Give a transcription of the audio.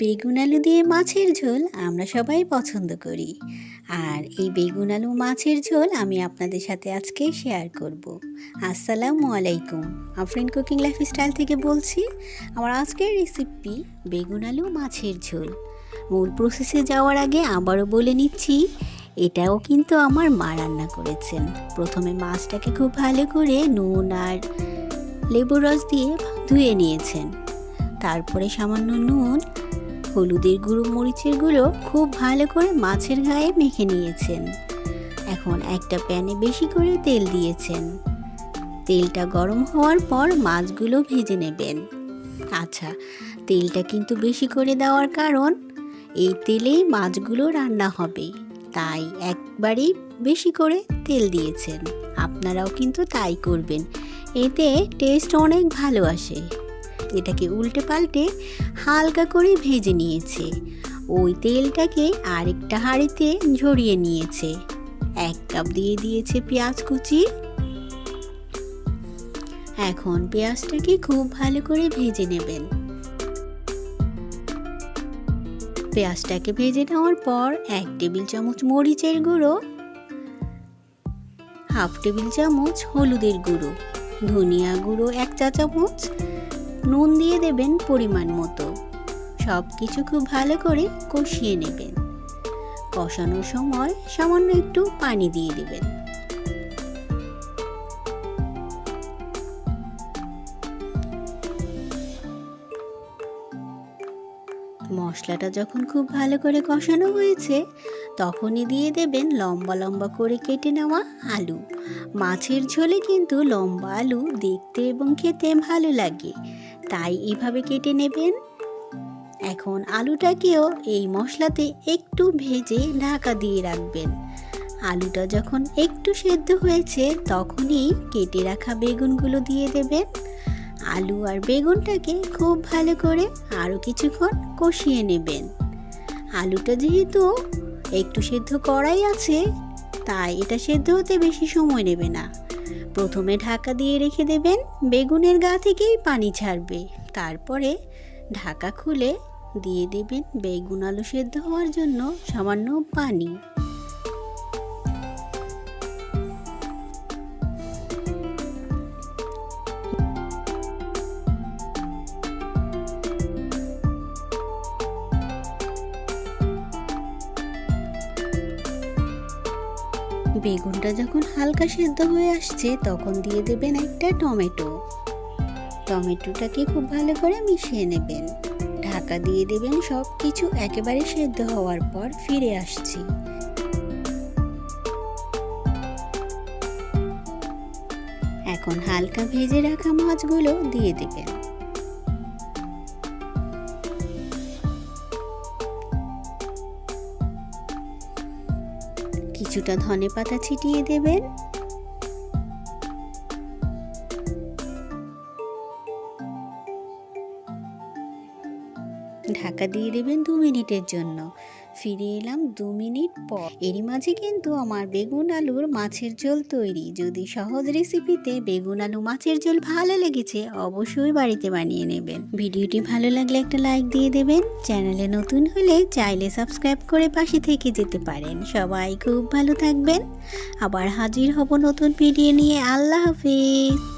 বেগুন আলু দিয়ে মাছের ঝোল আমরা সবাই পছন্দ করি। আর এই বেগুন আলু মাছের ঝোল আমি আপনাদের সাথে আজকে শেয়ার করব। আসসালামু আলাইকুম। আফরিন কুকিং লাইফ স্টাইল থেকে বলছি, আমার আজকের রেসিপি বেগুন আলু মাছের ঝোল। মূল প্রসেসে যাওয়ার আগে আবারও বলে নিচ্ছি, এটাও কিন্তু আমার মা রান্না করেছেন। প্রথমে মাছটাকে খুব ভালো করে নুন আর লেবু রস দিয়ে ধুয়ে নিয়েছেন। তারপরে সামান্য নুন, হলুদের গুঁড়ো মরিচের গুঁড়ো খুব ভালো করে মাছের গায়ে মেখে নিয়েছেন। এখন একটা প্যানে বেশি করে তেল দিয়েছেন। তেলটা গরম হওয়ার পর মাছগুলো ভেজে নেবেন। আচ্ছা তেলটা কিন্তু বেশি করে দেওয়ার কারণ, এই তেলেই মাছগুলো রান্না হবে। তাই একবারেই বেশি করে তেল দিয়েছেন। আপনারাও কিন্তু তাই করবেন। এতে টেস্ট অনেক ভালো আসে। এটাকে উল্টে পাল্টে হালকা করে ভেজে নিয়েছে। ওই তেলটাকে আরেকটা হাঁড়িতে ঝরিয়ে নিয়েছে। এক কাপ দিয়ে দিয়েছে পেঁয়াজ কুচি। এখন পেঁয়াজটাকে খুব ভালো করে ভেজে নেবেন। পেঁয়াজটাকে ভেজে নেওয়ার পর এক টেবিল চামচ মরিচের গুঁড়ো, হাফ টেবিল চামচ হলুদের গুঁড়ো, ধনিয়া গুঁড়ো এক চা চামচ নুন দিয়ে দেবেন পরিমাণ মতো। সব কিছু খুব ভালো করে কষিয়ে নেবেন। কষানোর সময় সামান্য একটু পানি দিয়ে দেবেন। মশলাটা যখন খুব ভালো করে কষানো হয়েছে, তখনই দিয়ে দেবেন লম্বা লম্বা করে কেটে নেওয়া আলু। মাছের ঝোলে কিন্তু লম্বা আলু দেখতে এবং খেতে ভালো লাগে। তাই এভাবে কেটে নেবেন। এখন আলুটাকেও এই মশলাতে একটু ভেজে ঢাকা দিয়ে রাখবেন। আলুটা যখন একটু সেদ্ধ হয়েছে, তখনই কেটে রাখা বেগুনগুলো দিয়ে দেবেন। আলু আর বেগুনটাকে খুব ভালো করে আরও কিছুক্ষণ কষিয়ে নেবেন। আলুটা যেহেতু একটু সেদ্ধ করাই আছে, তাই এটা সেদ্ধ হতে বেশি সময় নেবে না। প্রথমে ঢাকা দিয়ে রেখে দেবেন, বেগুনের গা থেকেই পানি ছাড়বে। তারপরে ঢাকা খুলে দিয়ে দেবেন বেগুন আলু সেদ্ধ হওয়ার জন্য সামান্য পানি। বেগুনটা যখন হালকা সেদ্ধ হয়ে আসছে, তখন দিয়ে দেবেন একটা টমেটো। টমেটোটাকে খুব ভালো করে মিশিয়ে নেবেন। ঢাকা দিয়ে দেবেন সব কিছু একেবারে সেদ্ধ হওয়ার পর ফিরে আসছি। এখন হালকা ভেজে রাখা মাছগুলো দিয়ে দেবেন। কিছুটা ধনে পাতা ছিটিয়ে দেবেন। ঢাকা দিয়ে দেবেন দু মিনিটের জন্য। ফিরে এলাম দু মিনিট পর। এরই মাঝে কিন্তু আমার বেগুন আলুর মাছের ঝোল তৈরি। যদি সহজ রেসিপিতে বেগুন আলু মাছের ঝোল ভালো লেগেছে, অবশ্যই বাড়িতে বানিয়ে নেবেন। ভিডিওটি ভালো লাগলে একটা লাইক দিয়ে দেবেন। চ্যানেলে নতুন হলে চাইলে সাবস্ক্রাইব করে পাশে থেকে যেতে পারেন। সবাই খুব ভালো থাকবেন। আবার হাজির হব নতুন ভিডিও নিয়ে। আল্লাহ হাফিজ।